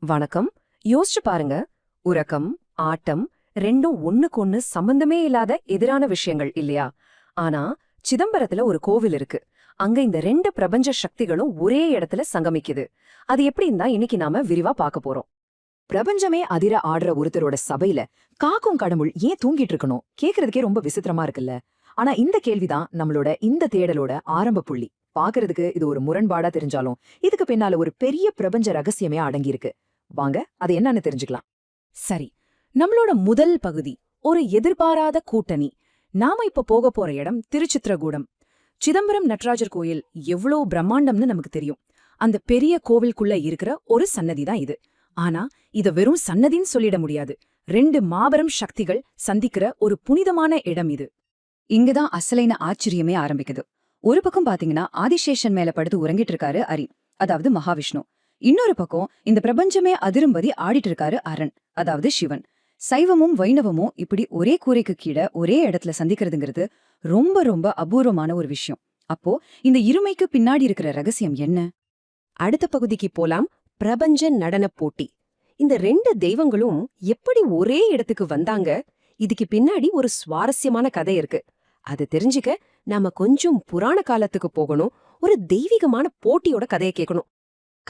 வணக்கம். யோசிச்சு பாருங்க. உறக்கம் ஆட்டம் ரெண்டும் ஒண்ணுக்கு சம்பந்தமே இல்லாத எதிரான விஷயங்கள் இல்லையா? ஆனா சிதம்பரத்துல ஒரு கோவில் இருக்கு. அங்க இந்த ரெண்டு பிரபஞ்ச சக்திகளும் ஒரே இடத்துல சங்கமிக்குது. அது எப்படின்னு தான் இன்னைக்கு நாம விரிவா பார்க்க போறோம். பிரபஞ்சமே அதிர ஆடுற ஒருத்தரோட சபையில காக்கும் கடவுள் ஏன் தூங்கிட்டு இருக்கணும்? கேக்குறதுக்கே ரொம்ப விசித்திரமா இருக்குல்ல. ஆனா இந்த கேள்விதான் நம்மளோட இந்த தேடலோட ஆரம்ப புள்ளி. பாக்குறதுக்கு இது ஒரு முரண்பாடா தெரிஞ்சாலும் இதுக்கு பின்னால ஒரு பெரிய பிரபஞ்ச ரகசியமே அடங்கியிருக்கு. வாங்க அது என்னன்னு தெரிஞ்சுக்கலாம். சரி நம்மளோட முதல் பகுதி ஒரு எதிர்பாராத கூட்டணி. நாம இப்ப போக போற இடம் திருச்சித்திரகூடம் சிதம்பரம் நட்ராஜர் கோயில் எவ்வளோ பிரம்மாண்டம்னு நமக்கு தெரியும். அந்த பெரிய கோவிலுக்குள்ள இருக்கிற ஒரு சன்னதி தான் இது. ஆனா இத வெறும் சன்னதின்னு சொல்லிட முடியாது. ரெண்டு மாபெரும் சக்திகள் சந்திக்கிற ஒரு புனிதமான இடம் இது. இங்கதான் அசலைன ஆச்சரியமே ஆரம்பிக்குது. ஒரு பக்கம் பாத்தீங்கன்னா ஆதிசேஷன் மேல படுத்து உறங்கிட்டு இருக்காரு அரி அதாவது மகாவிஷ்ணு. இன்னொரு பக்கம் இந்த பிரபஞ்சமே அதிரும்பதி ஆடிட்டு இருக்காரு அரண் அதாவது சிவன். சைவமும் வைணவமும் இப்படி ஒரே கூரைக்கு கீழே ஒரே இடத்துல சந்திக்கிறதுங்கிறது ரொம்ப ரொம்ப அபூர்வமான ஒரு விஷயம். அப்போ இந்த இருமைக்கு பின்னாடி இருக்கிற ரகசியம் என்ன? அடுத்த பகுதிக்கு போலாம். பிரபஞ்ச நடனப் போட்டி. இந்த ரெண்டு தெய்வங்களும் எப்படி ஒரே இடத்துக்கு வந்தாங்க? இதுக்கு பின்னாடி ஒரு சுவாரஸ்யமான கதை இருக்கு. அது தெரிஞ்சுக்க நாம கொஞ்சம் புராண காலத்துக்கு போகணும். ஒரு தெய்வீகமான போட்டியோட கதையை கேட்கணும்.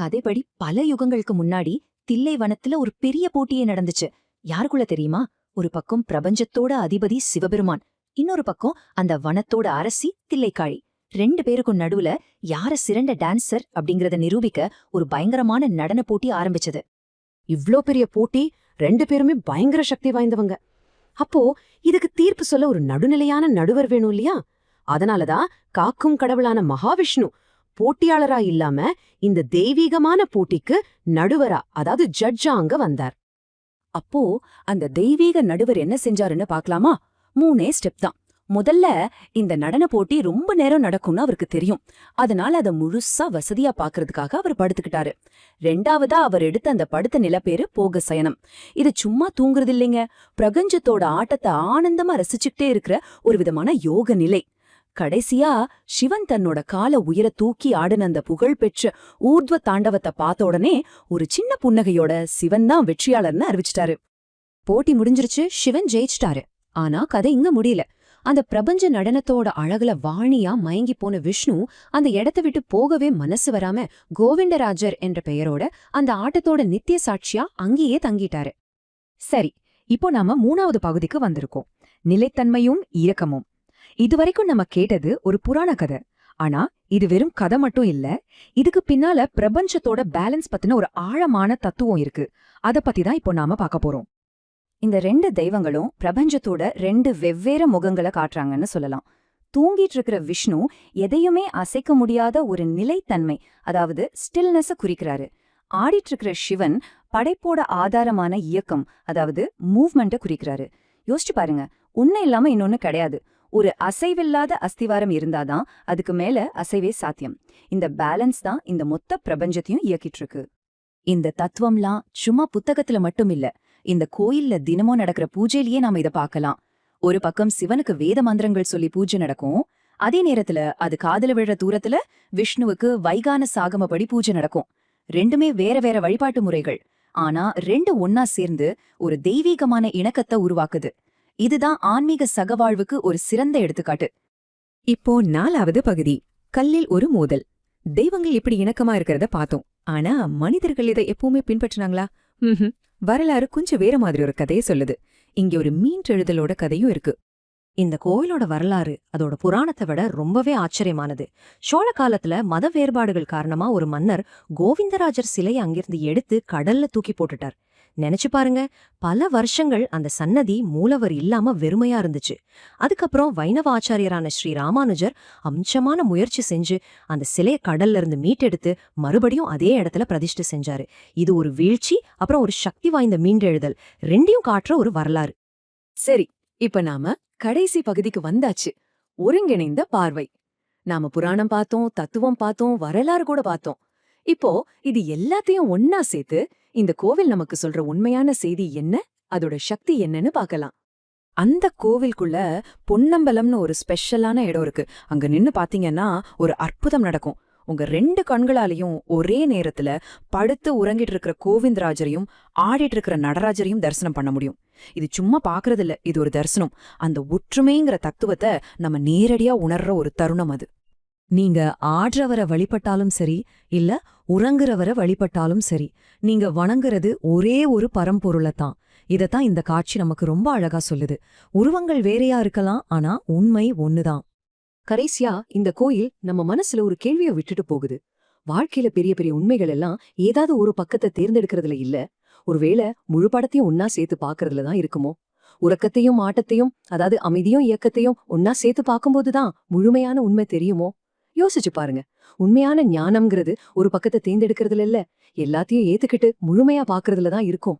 கதைப்படி பல யுகங்களுக்கு முன்னாடி தில்லை வனத்துல ஒரு பெரிய போட்டியே நடந்துச்சு. யாருக்குள்ள தெரியுமா? ஒரு பக்கம் பிரபஞ்சத்தோட அதிபதி சிவபெருமான் இன்னொரு பக்கம் அந்த வனத்தோட அரசி தில்லைக்காழி ரெண்டு பேருக்கும் நடுவுல யார சிறந்த டான்சர் அப்படிங்கறத நிரூபிக்க ஒரு பயங்கரமான நடன போட்டி ஆரம்பிச்சது. இவ்ளோ பெரிய போட்டி ரெண்டு பேருமே பயங்கர சக்தி வாய்ந்தவங்க. அப்போ இதுக்கு தீர்ப்பு சொல்ல ஒரு நடுநிலையான நடுவர் வேணும் இல்லையா? அதனாலதான் காக்கும் கடவுளான மகாவிஷ்ணு போட்டியாளரா இல்லாம இந்த தெய்வீகமான போட்டிக்கு நடுவரா அதாவது ஜட்ஜா அங்க வந்தார். அப்போ அந்த தெய்வீக நடுவர் என்ன செஞ்சாருன்னு பாக்கலாமா மூணே ஸ்டெப் தான். முதல்ல இந்த நடன போட்டி ரொம்ப நேரம் நடக்கும்னு அவருக்கு தெரியும். அதனால அதை முழுசா வசதியா பாக்குறதுக்காக அவர் படுத்துக்கிட்டாரு. ரெண்டாவதா அவர் எடுத்த அந்த படுத்த நிலப்பேரு போக சயனம். இது சும்மா தூங்குறது இல்லைங்க பிரபஞ்சத்தோட ஆட்டத்தை ஆனந்தமா ரசிச்சுக்கிட்டே இருக்கிற ஒரு விதமான யோக நிலை. கடைசியா சிவன் தன்னோட கால உயர தூக்கி ஆடின அந்த புகழ்பெற்ற ஊர்த்வ தாண்டவத்தை பார்த்த உடனே ஒரு சின்ன புன்னகையோட சிவன் தான் வெற்றியாளர்னு அறிவிச்சிட்டாரு. போட்டி முடிஞ்சிருச்சு சிவன் ஜெயிச்சிட்டாரு. ஆனா கதை இங்க முடியல. அந்த பிரபஞ்ச நடனத்தோட அழகுல வாணியா மயங்கி போன விஷ்ணு அந்த இடத்த விட்டு போகவே மனசு வராம கோவிந்தராஜர் என்ற பெயரோட அந்த ஆட்டத்தோட நித்திய சாட்சியா அங்கேயே தங்கிட்டாரு. சரி இப்போ நாம மூணாவது பகுதிக்கு வந்திருக்கோம். நிலைத்தன்மையும் இரக்கமும். இதுவரைக்கும் நம்ம கேட்டது ஒரு புராண கதை. ஆனா இது வெறும் கதை மட்டும் இல்ல இதுக்கு பின்னால பிரபஞ்சத்தோட பேலன்ஸ் பத்தின ஒரு ஆழமான தத்துவம் இருக்கு. அத பத்தி தான் இப்போ நாம பார்க்க போறோம். இந்த ரெண்டு தெய்வங்களும் பிரபஞ்சத்தோட ரெண்டு வெவ்வேறு முகங்களை காட்டுறாங்கன்னு சொல்லலாம். தூங்கிட்டு இருக்கிற விஷ்ணு எதையுமே அசைக்க முடியாத ஒரு நிலைத்தன்மை அதாவது ஸ்டில்னஸ குறிக்கிறாரு. ஆடிட்டு இருக்கிற சிவன் படைப்போட ஆதாரமான இயக்கம் அதாவது மூவ்மெண்ட்டை குறிக்கிறாரு. யோசிச்சு பாருங்க உன்னை இல்லாம இன்னொன்னு கிடையாது. ஒரு அசைவில்லாத அஸ்திவாரம் இருந்தாதான் அதுக்கு மேல அசைவே சாத்தியம். இந்த பேலன்ஸ் தான் இந்த மொத்த பிரபஞ்சத்தையும் இயக்கிட்டு இருக்கு இந்த தத்துவம்லாம் சும்மா புத்தகத்துல மட்டும் இல்ல இந்த கோயில்ல தினமும் நடக்கிற பூஜையிலேயே நாம இத பார்க்கலாம். ஒரு பக்கம் சிவனுக்கு வேத மந்திரங்கள் சொல்லி பூஜை நடக்கும் அதே நேரத்துல அது காதல விழுற தூரத்துல விஷ்ணுவுக்கு வைகான சாகமப்படி பூஜை நடக்கும். ரெண்டுமே வேற வேற வழிபாட்டு முறைகள். ஆனா ரெண்டு ஒன்னா சேர்ந்து ஒரு தெய்வீகமான இணக்கத்தை உருவாக்குது. இதுதான் ஆன்மீக சகவாழ்வுக்கு ஒரு சிறந்த எடுத்துக்காட்டு. இப்போ நாலாவது பகுதி கல்லில் ஒரு மோதல். தெய்வங்கள் இப்படி இணக்கமா இருக்கிறத பார்த்தோம். ஆனா மனிதர்கள் இதை எப்பவுமே பின்பற்றினாங்களா? ம்ஹும். வரலாறு கொஞ்சம் வேற மாதிரி ஒரு கதையை சொல்லுது. இங்க ஒரு மீன்றெழுதலோட கதையும் இருக்கு. இந்த கோயிலோட வரலாறு அதோட புராணத்தை விட ரொம்பவே ஆச்சரியமானது. சோழ காலத்துல மத வேறுபாடுகள் காரணமா ஒரு மன்னர் கோவிந்தராஜர் சிலையை அங்கிருந்து எடுத்து கடல்ல தூக்கி போட்டுட்டார். நினைச்சு பாருங்க. பல வருஷங்கள் அந்த சன்னதி மூலவர் இல்லாம வெறுமையா இருந்துச்சு. அதுக்கப்புறம் வைணவ ஆச்சாரியரான ஸ்ரீ ராமானுஜர் அம்சமான முயற்சி செஞ்சு அந்த சிலையை கடல்ல இருந்து மீட்டெடுத்து மறுபடியும் அதே இடத்துல பிரதிஷ்டை செஞ்சாரு. இது ஒரு வீழ்ச்சி அப்புறம் ஒரு சக்தி வாய்ந்த மீண்டெழுதல். ரெண்டையும் காட்டுற ஒரு வரலாறு. சரி இப்ப நாம கடைசி பகுதிக்கு வந்தாச்சு. ஒருங்கிணைந்த பார்வை. நாம புராணம் பார்த்தோம் தத்துவம் பார்த்தோம் வரலாறு கூட பார்த்தோம். இப்போ இது எல்லாத்தையும் ஒன்னா சேர்த்து இந்த கோவில் நமக்கு சொல்ற உண்மையான செய்தி என்ன? அதோட சக்தி என்னன்னு பார்க்கலாம். அந்த கோவிலுக்குள்ள பொன்னம்பலம்னு ஒரு ஸ்பெஷலான இடம் இருக்கு. அங்க நின்னு பாத்தீங்கன்னா ஒரு அற்புதம் நடக்கும். உங்க ரெண்டு கண்களாலையும் ஒரே நேரத்துல படுத்து உறங்கிட்டு இருக்கிற கோவிந்தராஜரையும் ஆடிட்டு இருக்கிற நடராஜரையும் தரிசனம் பண்ண முடியும். இது சும்மா பாக்குறது இல்ல இது ஒரு தரிசனம். அந்த ஒற்றுமைங்கிற தத்துவத்தை நம்ம நேரடியா உணர்ற ஒரு தருணம் அது. நீங்க ஆடுறவரை வழிபட்டாலும் சரி இல்ல உறங்குறவரை வழிபட்டாலும் சரி நீங்க வணங்குறது ஒரே ஒரு பரம்பொருளைத்தான் இதைத்தான் இந்த காட்சி நமக்கு ரொம்ப அழகா சொல்லுது. உருவங்கள் வேறையா இருக்கலாம் ஆனா உண்மை ஒண்ணுதான். கடைசியா இந்த கோயில் நம்ம மனசுல ஒரு கேள்வியை விட்டுட்டு போகுது. வாழ்க்கையில பெரிய பெரிய உண்மைகள் எல்லாம் ஏதாவது ஒரு பக்கத்தை தேர்ந்தெடுக்கிறதுல இல்ல. ஒருவேளை முழு படத்தையும் ஒன்னா சேர்த்து பாக்குறதுல தான் இருக்குமோ? உறக்கத்தையும் ஆட்டத்தையும் அதாவது அமைதியும் இயக்கத்தையும் ஒன்னா சேர்த்து பார்க்கும்போதுதான் முழுமையான உண்மை தெரியுமோ? யோசிச்சு பாருங்க. உண்மையான ஞானம்ங்கிறது ஒரு பக்கத்தை தேர்ந்தெடுக்கிறதுல இல்ல. எல்லாத்தையும் ஏத்துக்கிட்டு முழுமையா பாக்குறதுல தான் இருக்கும்.